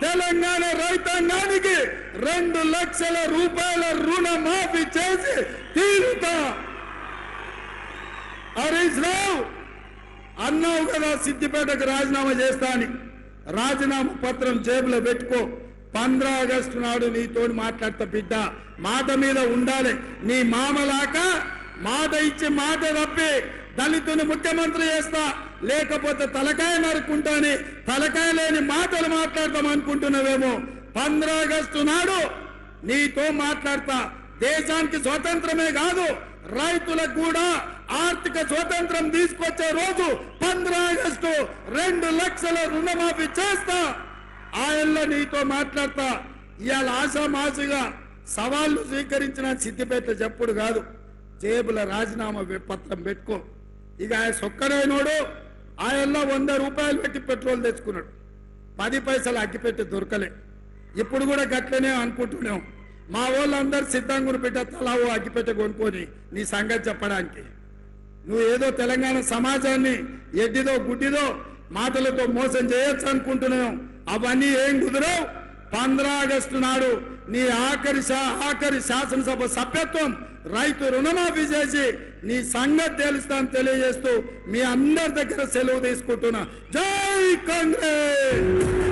తెలంగాణ రైతాంగానికి రెండు లక్షల రూపాయల రుణమాఫీ చేసి తీరుతా. హరీష్ రావు అన్నావు కదా సిద్దిపేటకు రాజీనామా చేస్తా అని. రాజీనామా పత్రం జేబులో పెట్టుకో. పంద్రా ఆగస్టు నాడు నీతో మాట్లాడతా బిడ్డ. మాట మీద ఉండాలి. నీ మామలాక మాట ఇచ్చి మాట తప్పి దళితుని ముఖ్యమంత్రి చేస్తా. లేకపోతే తలకాయ నరుక్కుంటానే తలకాయ లేని మాటలు మాట్లాడతాం అనుకుంటున్నావేమో. పంద్రా ఆగస్టు నాడు నీతో మాట్లాడతా. దేశానికి స్వతంత్రమే కాదు రైతులకు కూడా ఆర్థిక స్వతంత్రం తీసుకొచ్చే రోజు పంద్ర ఆగస్టు రెండు లక్షల రుణమాఫీ చేస్తా. ఆయనలో నీతో మాట్లాడతా. ఇవాళ ఆశామాసిగా సవాళ్ళు స్వీకరించిన సిద్దిపేట చెప్పుడు కాదు. జేబుల రాజీనామా పత్రం పెట్టుకో. ఇక ఆయన సొక్కడైనోడు ఆయనలో వంద రూపాయలు పెట్టి పెట్రోల్ తెచ్చుకున్నాడు. పది పైసలు అగ్గిపెట్టి దొరకలే. ఇప్పుడు కూడా గట్లనే అనుకుంటున్నాం. మా వాళ్ళందరూ సిద్ధంగుని బిడ్డ తలావు ఓ కొనుక్కొని నీ సంగతి చెప్పడానికి. నువ్వు ఏదో తెలంగాణ సమాజాన్ని ఎడ్డిదో గుడ్డిదో మాటలతో మోసం చేయొచ్చు అనుకుంటున్నావు. అవన్నీ ఏం కుదరవు? ఆగస్టు నాడు నీ ఆఖరి శా- ఆఖరి శాసనసభ సభ్యత్వం రైతు రుణమాఫీ చేసి నీ సంగతి తెలుస్తాను తెలియజేస్తూ మీ అందరి దగ్గర సెలవు తీసుకుంటున్నా. జై కాంగ్రెస్!